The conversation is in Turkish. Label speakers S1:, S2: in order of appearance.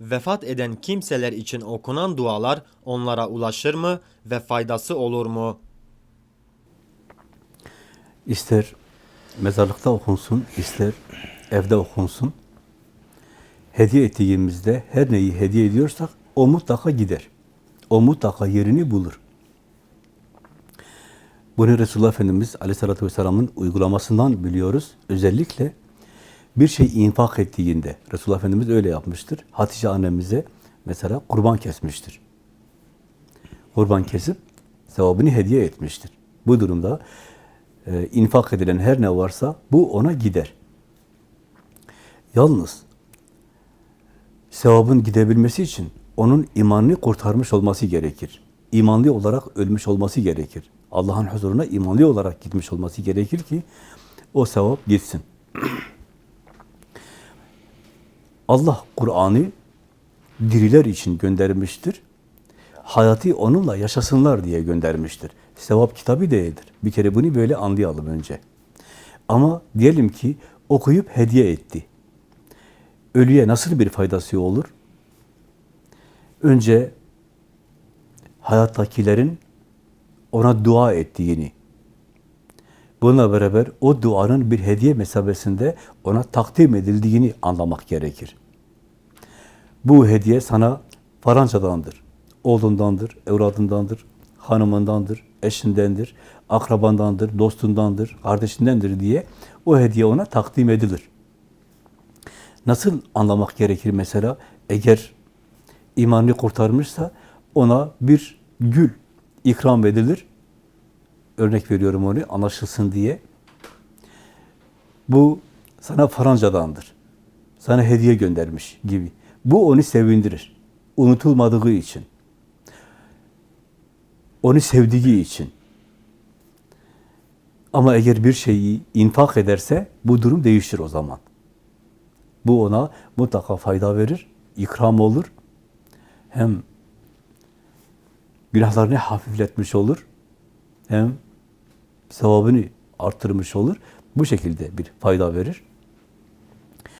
S1: vefat eden kimseler için okunan dualar onlara ulaşır mı ve faydası olur mu?
S2: İster mezarlıkta okunsun, ister evde okunsun. Hediye ettiğimizde her neyi hediye ediyorsak o mutlaka gider. O mutlaka yerini bulur. Bunu Resulullah Efendimiz Aleyhisselatü Vesselam'ın uygulamasından biliyoruz. Özellikle bir şey infak ettiğinde, Resulullah Efendimiz öyle yapmıştır. Hatice annemize mesela kurban kesmiştir. Kurban kesip sevabını hediye etmiştir. Bu durumda e, infak edilen her ne varsa bu ona gider. Yalnız sevabın gidebilmesi için onun imanını kurtarmış olması gerekir. İmanlı olarak ölmüş olması gerekir. Allah'ın huzuruna imanlı olarak gitmiş olması gerekir ki o sevap gitsin. Allah Kur'an'ı diriler için göndermiştir. Hayatı onunla yaşasınlar diye göndermiştir. Sevap kitabı değildir. Bir kere bunu böyle anlayalım önce. Ama diyelim ki okuyup hediye etti. Ölüye nasıl bir faydası olur? Önce hayattakilerin ona dua ettiğini, bununla beraber o duanın bir hediye mesabesinde ona takdim edildiğini anlamak gerekir. Bu hediye sana farancadandır, oğlundandır, evladındandır, hanımındandır, eşindendir, akrabandandır, dostundandır, kardeşindendir diye o hediye ona takdim edilir. Nasıl anlamak gerekir mesela? Eğer imanını kurtarmışsa ona bir gül ikram edilir. Örnek veriyorum onu anlaşılsın diye. Bu sana farancadandır. Sana hediye göndermiş gibi. Bu onu sevindirir. Unutulmadığı için. Onu sevdiği için. Ama eğer bir şeyi infak ederse bu durum değişir o zaman. Bu ona mutlaka fayda verir, ikram olur. Hem günahlarını hafifletmiş olur, hem sevabını arttırmış olur. Bu şekilde bir fayda verir.